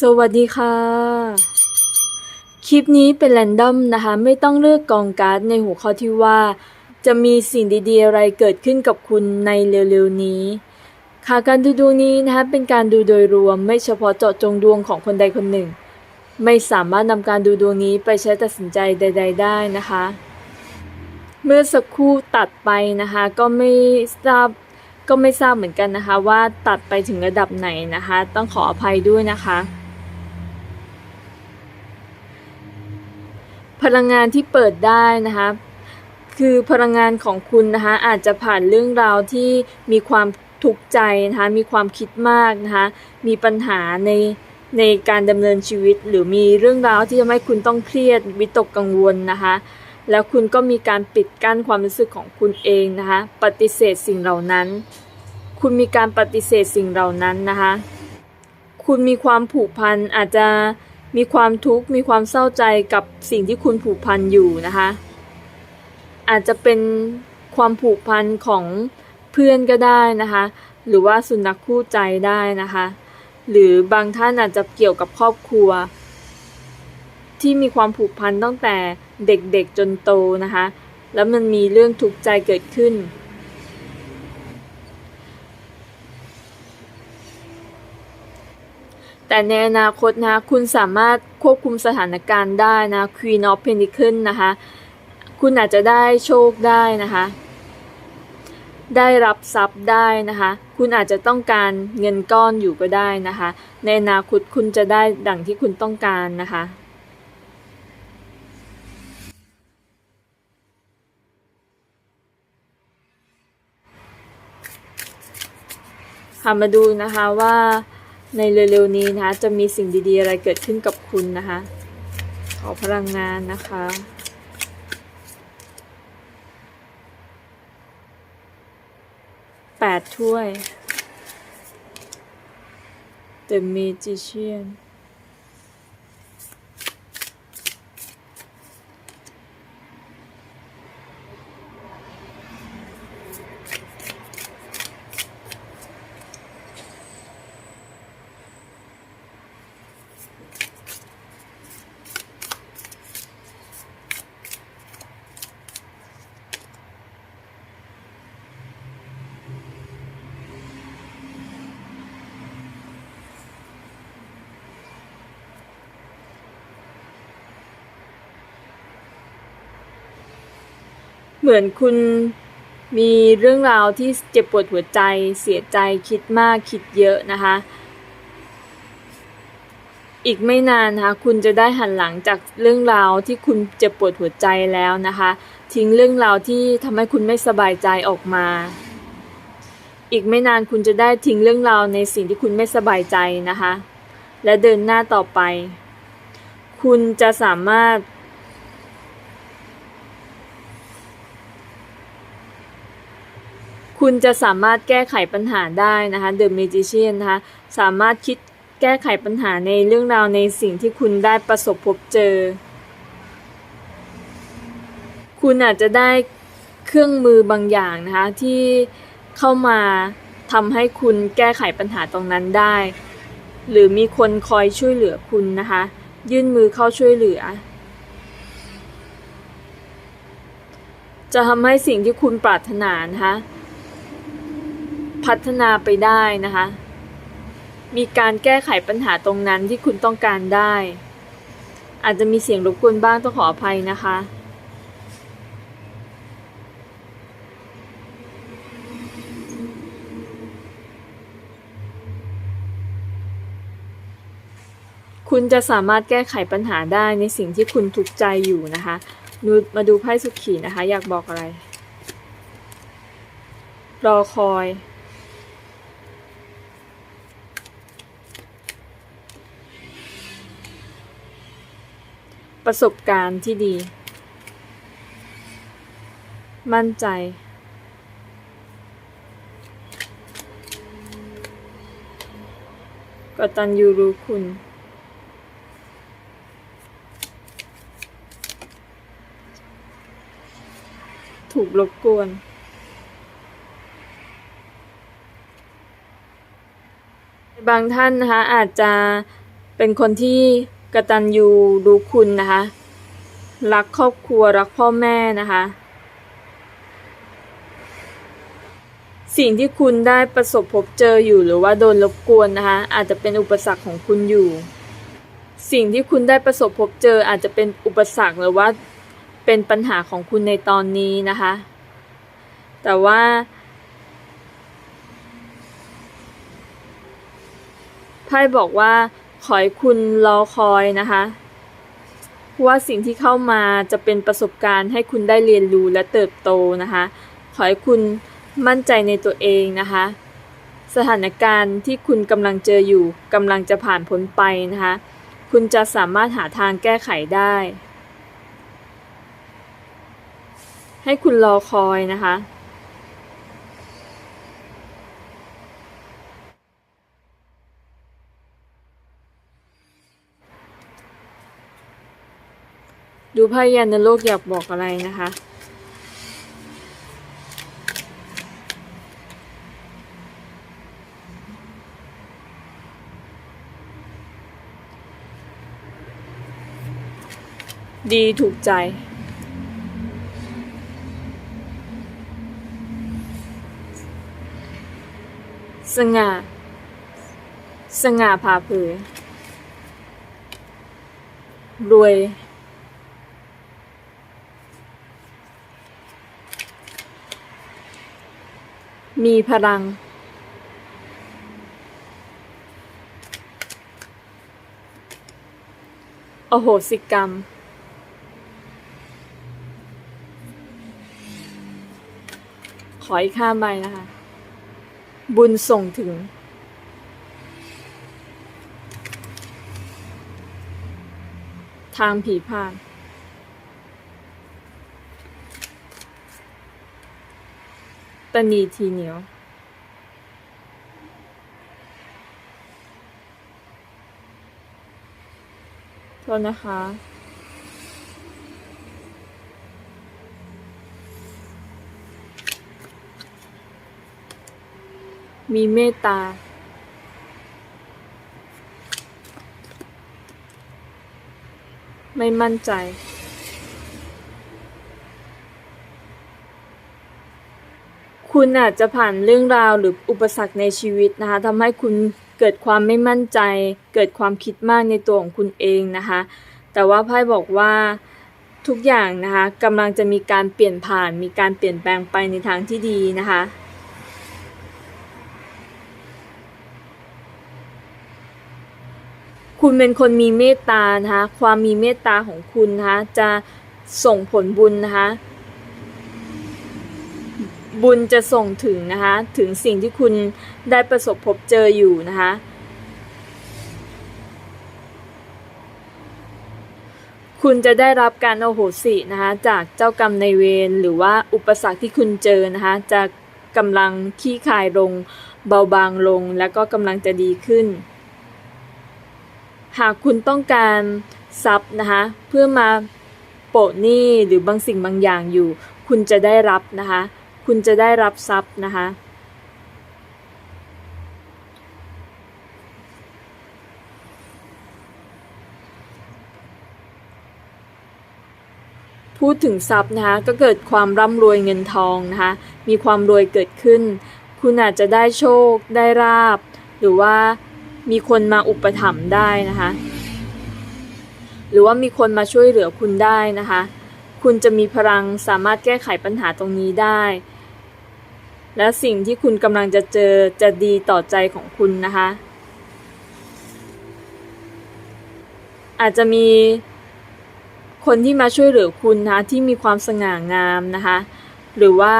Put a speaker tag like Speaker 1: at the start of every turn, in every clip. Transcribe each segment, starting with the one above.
Speaker 1: สวัสดีค่ะ คลิปนี้เป็นแรนดอมนะคะ ไม่ต้องเลือกกองการ์ดในหัวข้อที่ว่า จะมีสิ่งดีๆ อะไรเกิดขึ้นกับคุณในเร็วๆนี้ ค่ะการดูดวงนี้นะคะเป็นการดูโดยรวมไม่เฉพาะเจาะจงดวงของคนใดคนหนึ่ง ไม่สามารถนำการดูดวงนี้ไปใช้ตัดสินใจใด ๆ ได้นะคะ เมื่อสักครู่ตัดไปนะคะก็ไม่ทราบก็ไม่ทราบเหมือนกันนะคะว่าตัดไปถึงระดับไหนนะคะ ต้องขออภัยด้วยนะคะ พลังงานที่เปิดได้นะคะคือพลังงานของคุณนะคะอาจจะผ่านเรื่องราวที่มีความทุกข์ใจนะคะมีความคิดมากนะคะมีปัญหาในในการดำเนินชีวิต หรือมีเรื่องราวที่ทำให้คุณต้องเครียดวิตกกังวลนะคะแล้วคุณก็มีการปิดกั้นความรู้สึกของคุณเองนะคะปฏิเสธสิ่งเหล่านั้น คุณมีการปฏิเสธสิ่งเหล่านั้นนะคะคุณมีความผูกพันอาจจะ มีความทุกข์มีความเศร้าใจกับสิ่งที่คุณผูกพันอยู่นะคะ อาจจะเป็นความผูกพันของเพื่อนก็ได้นะคะ หรือว่าสุนัขคู่ใจได้นะคะ หรือบางท่านอาจจะเกี่ยวกับครอบครัว ที่มีความผูกพันตั้งแต่เด็กๆจนโตนะคะ แล้วมันมีเรื่องทุกข์ใจเกิดขึ้น แต่ในอนาคตนะคุณสามารถควบคุมสถานการณ์ได้นะ Queen of Pentacles นะคะคุณอาจจะได้โชคได้นะคะ ได้รับทรัพย์ได้นะคะ คุณอาจจะต้องการเงินก้อนอยู่ก็ได้นะคะ ในอนาคตคุณจะได้ดังที่คุณต้องการนะคะค่ะมาดูนะคะว่า ในเร็วๆนี้นะคะ จะมีสิ่งดีๆอะไรเกิดขึ้นกับคุณนะคะ ขอพลังงานนะคะ แปดถ้วย The Magician เหมือนคุณมีเรื่องราวที่เจ็บปวดหัวใจเสียใจคิดมากคิดเยอะนะคะ อีกไม่นานนะคะคุณจะได้หันหลังจากเรื่องราวที่คุณเจ็บปวดหัวใจแล้วนะคะ ทิ้งเรื่องราวที่ทำให้คุณไม่สบายใจออกมา อีกไม่นานคุณจะได้ทิ้งเรื่องราวในสิ่งที่คุณไม่สบายใจนะคะ และเดินหน้าต่อไป คุณจะสามารถ คุณจะสามารถแก้ไขปัญหาได้นะคะ The Magician นะคะสามารถคิดแก้ไขปัญหาในเรื่องราวในสิ่งที่คุณได้ประสบพบเจอ คุณอาจจะได้เครื่องมือบางอย่างนะคะที่เข้ามาทำให้คุณแก้ไขปัญหาตรงนั้นได้ หรือมีคนคอยช่วยเหลือคุณนะคะ ยื่นมือเข้าช่วยเหลือ จะทำให้สิ่งที่คุณปรารถนานะคะ พัฒนาไปได้นะคะ มีการแก้ไขปัญหาตรงนั้นที่คุณต้องการได้ อาจจะมีเสียงรบกวนบ้างต้องขออภัยนะคะคุณจะสามารถแก้ไขปัญหาได้ในสิ่งที่คุณทุกข์ใจอยู่นะคะนูมาดูไพ่สุขีนะคะ อยากบอกอะไร รอคอย ประสบการณ์ที่ดี มั่นใจ กตัญญูรู้คุณ ถูกรบกวนบางท่านนะคะอาจจะเป็นคนที่ กตัญญูรู้คุณนะคะ รักครอบครัวรักพ่อแม่นะคะ สิ่งที่คุณได้ประสบพบเจออยู่หรือว่าโดนรบกวนนะคะ อาจจะเป็นอุปสรรคของคุณอยู่ สิ่งที่คุณได้ประสบพบเจออาจจะเป็นอุปสรรคหรือว่าเป็นปัญหาของคุณในตอนนี้นะคะ แต่ว่าไพ่บอกว่า ขอให้คุณรอคอยนะคะเพราะว่าสิ่งที่เข้ามาจะเป็นประสบการณ์ให้คุณได้เรียนรู้และเติบโตนะคะ ขอให้คุณมั่นใจในตัวเองนะคะ สถานการณ์ที่คุณกำลังเจออยู่กำลังจะผ่านพ้นไปนะคะ คุณจะสามารถหาทางแก้ไขได้ ให้คุณรอคอยนะคะ ดูไพ่ยันในโลกอยากบอกอะไรนะคะ ดีถูกใจสง่า สง่าผ่าเผยรวย มีพลัง โอโหสิกรรม ขออีกข้ามใบนะคะ บุญส่งถึง ทางผีพาน ตะนีทีเหนียว โทษนะคะ มีเมตตาไม่มั่นใจ คุณอาจจะผ่านเรื่องราวหรืออุปสรรคในชีวิตนะคะทำให้คุณเกิดความไม่มั่นใจ เกิดความคิดมากในตัวของคุณเองนะคะ แต่ว่าไพ่บอกว่าทุกอย่างนะคะกำลังจะมีการเปลี่ยนผ่าน มีการเปลี่ยนแปลงไปในทางที่ดีนะคะคุณเป็นคนมีเมตตานะคะ ความมีเมตตาของคุณนะคะจะส่งผลบุญนะคะ บุญจะส่งถึงนะคะ ถึงสิ่งที่คุณได้ประสบพบเจออยู่นะคะ คุณจะได้รับการโอโหสินะคะ จากเจ้ากรรมในเวรหรือว่าอุปสรรคที่คุณเจอนะคะจะกำลังขี้คายลง เบาบางลง และก็กำลังจะดีขึ้น หากคุณต้องการทรัพย์นะคะ เพื่อมาโปะหนี้หรือบางสิ่งบางอย่างอยู่ คุณจะได้รับนะคะ คุณจะได้รับทรัพย์นะคะพูดถึงทรัพย์นะคะก็เกิดความร่ำรวยเงินทองนะคะมีความรวยเกิดขึ้น คุณอาจจะได้โชค ได้ราบ หรือว่ามีคนมาอุปถัมภ์ได้นะคะหรือว่ามีคนมาช่วยเหลือคุณได้นะคะ คุณจะมีพลังสามารถแก้ไขปัญหาตรงนี้ได้ และสิ่งที่คุณกำลังจะเจอจะดีต่อใจของคุณนะคะ อาจจะมีคนที่มาช่วยเหลือคุณนะคะที่มีความสง่างามนะคะ หรือว่า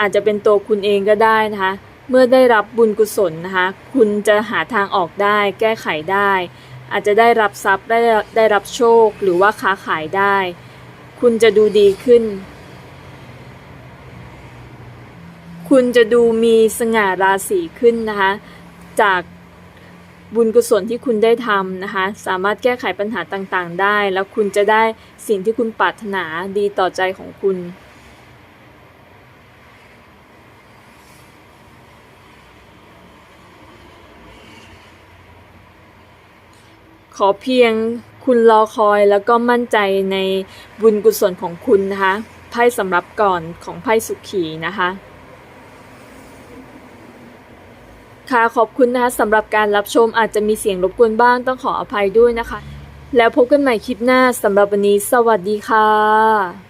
Speaker 1: อาจจะเป็นตัวคุณเองก็ได้นะคะ เมื่อได้รับบุญกุศลนะคะ คุณจะหาทางออกได้ แก้ไขได้ อาจจะได้รับทรัพย์ได้ได้รับโชค หรือว่าค้าขายได้ คุณจะดูดีขึ้น คุณจะดูมีสง่าราศีขึ้นนะคะ จากบุญกุศลที่คุณได้ทำนะคะ สามารถแก้ไขปัญหาต่างๆ ได้ แล้วคุณจะได้สิ่งที่คุณปรารถนาดีต่อใจของคุณขอเพียงคุณรอคอยแล้วก็มั่นใจในบุญกุศลของคุณนะคะไพ่สำหรับก่อนของไพ่สุขีนะคะ ขอบคุณนะคะสำหรับการรับชมอาจจะมีเสียงรบกวนบ้างต้องขออภัยด้วยนะคะ แล้วพบกันใหม่คลิปหน้าสำหรับวันนี้ สวัสดีค่ะ